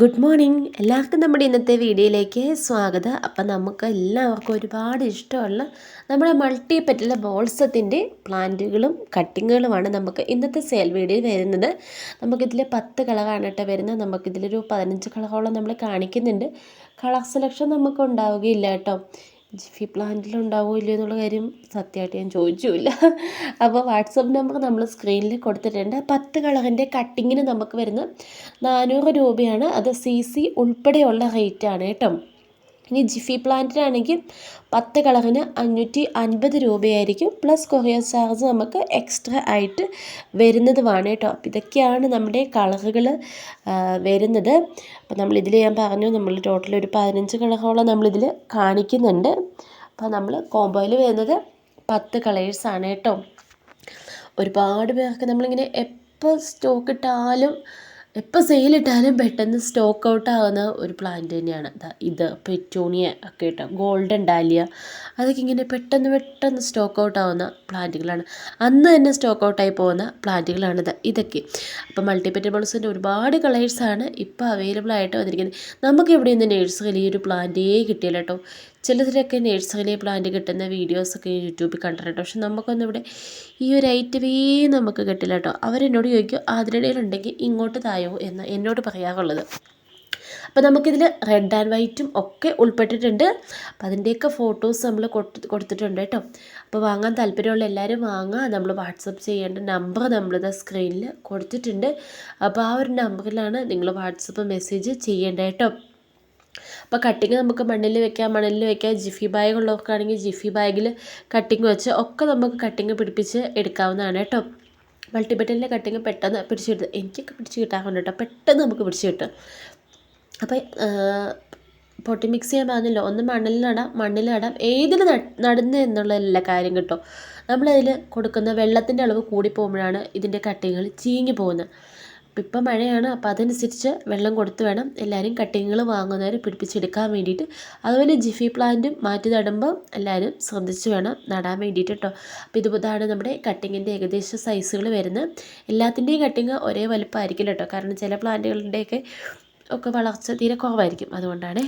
Good morning. എല്ലാവർക്കും നമ്മുടെ ഇന്നത്തെ വീഡിയോയിലേക്ക് സ്വാഗതം. അപ്പം നമുക്ക് എല്ലാവർക്കും ഒരുപാട് ഇഷ്ടമുള്ള നമ്മുടെ മൾട്ടി പെറ്റല ബോൾസത്തിന്റെ പ്ലാന്റുകളും കട്ടിങ്ങുകളുമാണ് നമുക്ക് ഇന്നത്തെ സെയിൽ വീഡിയോയിൽ വരുന്നത്. നമുക്കിതിൽ പത്ത് കളറാണ് കേട്ടോ വരുന്നത്. നമുക്കിതിലൊരു പതിനഞ്ച് കളറോളം നമ്മൾ കാണിക്കുന്നുണ്ട്. കളർ സെലക്ഷൻ നമുക്ക് ഉണ്ടാവുകയില്ല കേട്ടോ. ജിഫി പ്ലാന്റിൽ ഉണ്ടാവുമോ ഇല്ലയോ എന്നുള്ള കാര്യം സത്യമായിട്ട് ഞാൻ ചോദിച്ചില്ല അപ്പോൾ വാട്സപ്പ് നമ്പർ നമ്മൾ സ്ക്രീനിൽ കൊടുത്തിട്ടുണ്ട്. പത്ത് കളറിന്റെ കട്ടിങ്ങിന് നമുക്ക് വരുന്ന നാനൂറ് രൂപയാണ്. അത് സി സി ഉൾപ്പെടെയുള്ള റേറ്റാണ് കേട്ടോ. ഇനി ജിഫി പ്ലാന്റിനാണെങ്കിൽ പത്ത് കളറിന് അഞ്ഞൂറ്റി അൻപത് രൂപയായിരിക്കും. പ്ലസ് കൊറിയർ ചാർജ് നമുക്ക് എക്സ്ട്രാ ആയിട്ട് വരുന്നതുമാണ് കേട്ടോ. അപ്പോൾ ഇതൊക്കെയാണ് നമ്മുടെ കളറുകൾ വരുന്നത്. അപ്പോൾ നമ്മളിതിൽ ഞാൻ പറഞ്ഞു നമ്മൾ ടോട്ടൽ ഒരു പതിനഞ്ച് കളറോളം നമ്മളിതിൽ കാണിക്കുന്നുണ്ട്. അപ്പോൾ നമ്മൾ കോംബോയിൽ വരുന്നത് പത്ത് കളേഴ്സാണ് കേട്ടോ. ഒരുപാട് പേർക്ക് നമ്മളിങ്ങനെ എപ്പോൾ സ്റ്റോക്ക് ഇട്ടാലും എപ്പോൾ സെയിലിട്ടാലും പെട്ടെന്ന് സ്റ്റോക്ക് ഔട്ട് ആകുന്ന ഒരു പ്ലാന്റ് തന്നെയാണ്. ഇത് പെറ്റോണിയ ഒക്കെ കേട്ടോ. Golden dahlia. അതൊക്കെ ഇങ്ങനെ പെട്ടെന്ന് പെട്ടെന്ന് സ്റ്റോക്ക് ഔട്ട് ആവുന്ന പ്ലാന്റുകളാണ്. അന്ന് തന്നെ സ്റ്റോക്ക് ഔട്ടായി പോകുന്ന പ്ലാന്റുകളാണിത് ഇതൊക്കെ. അപ്പോൾ മൾട്ടിപെറ്റബിൾസിന്റെ ഒരുപാട് കളേഴ്സാണ് ഇപ്പോൾ അവൈലബിൾ ആയിട്ട് വന്നിരിക്കുന്നത്. നമുക്ക് നിന്ന് നേഴ്സറിയിൽ ഈ ഒരു പ്ലാന്റേ കിട്ടിയില്ല കേട്ടോ. ചിലതിലൊക്കെ നേഴ്സറിയിലെ പ്ലാന്റ് കിട്ടുന്ന വീഡിയോസൊക്കെ യൂട്യൂബിൽ കണ്ടിട്ടുണ്ട്. പക്ഷെ നമുക്കൊന്നും ഇവിടെ ഈ ഒരു ഐറ്റമേ നമുക്ക് കിട്ടില്ല കേട്ടോ അവരെന്നോട് ചോദിക്കും അതിനിടയിലുണ്ടെങ്കിൽ ഇങ്ങോട്ട് തായോ? എന്ന് എന്നോട് പറയാറുള്ളത്. അപ്പോൾ നമുക്കിതിൽ റെഡ് ആൻഡ് വൈറ്റും ഒക്കെ ഉൾപ്പെട്ടിട്ടുണ്ട്. അപ്പോൾ അതിന്റെയൊക്കെ ഫോട്ടോസ് നമ്മൾ കൊടുത്തിട്ടുണ്ട് കേട്ടോ അപ്പോൾ വാങ്ങാൻ താല്പര്യമുള്ള എല്ലാവരും വാങ്ങുക നമ്മൾ വാട്സപ്പ് ചെയ്യേണ്ട നമ്പർ നമ്മളിത് സ്ക്രീനിൽ കൊടുത്തിട്ടുണ്ട്. അപ്പോൾ ആ ഒരു നമ്പറിലാണ് നിങ്ങൾ വാട്സപ്പ് മെസ്സേജ് ചെയ്യേണ്ടത് കേട്ടോ അപ്പോൾ കട്ടിങ് നമുക്ക് മണ്ണിൽ വെക്കാം മണലിൽ വെക്കാം. ജിഫി ബാഗ് ഉള്ളവർക്കാണെങ്കിൽ ജിഫി ബാഗിൽ കട്ടിങ് വെച്ച് ഒക്കെ നമുക്ക് കട്ടിങ് പിടിപ്പിച്ച് എടുക്കാവുന്നതാണ് കേട്ടോ. മൾട്ടിബട്ടലിന്റെ കട്ടിങ് പെട്ടെന്ന് പിടിച്ച് കിട്ടും. എനിക്കൊക്കെ പിടിച്ച് കിട്ടാറുണ്ട് കേട്ടോ. പെട്ടെന്ന് നമുക്ക് പിടിച്ച് കിട്ടും. അപ്പോൾ പൊട്ടി മിക്സ് ചെയ്യാൻ പറഞ്ഞല്ലോ ഒന്ന് മണ്ണിൽ നടാം മണ്ണിൽ നടാം. ഏതിൽ നടുന്നു എന്നുള്ളതല്ല കാര്യം കേട്ടോ. നമ്മളതിൽ കൊടുക്കുന്ന വെള്ളത്തിന്റെ അളവ് കൂടി പോകുമ്പോഴാണ് ഇതിന്റെ കട്ടിങ്ങുകൾ ചീഞ്ഞു പോകുന്നത്. ഇപ്പം മഴയാണ് അപ്പോൾ അതനുസരിച്ച് വെള്ളം കൊടുത്ത് വേണം എല്ലാവരും കട്ടിങ്ങുകൾ വാങ്ങുന്നവർ പിടിപ്പിച്ചെടുക്കാൻ വേണ്ടിയിട്ട്. അതുപോലെ ജിഫി പ്ലാന്റും മാറ്റി നടുമ്പോൾ എല്ലാവരും ശ്രദ്ധിച്ച് വേണം നടാൻ വേണ്ടിയിട്ട് കേട്ടോ അപ്പോൾ ഇതുപോലാണ് നമ്മുടെ കട്ടിങ്ങിന്റെ ഏകദേശം സൈസുകൾ വരുന്നത്. എല്ലാത്തിന്റെയും കട്ടിങ് ഒരേ വലുപ്പമായിരിക്കില്ല കേട്ടോ കാരണം ചില പ്ലാന്റുകളുടെയൊക്കെ ഒക്കെ വളർച്ച തീരെ കുറവായിരിക്കും. അതുകൊണ്ടാണ്.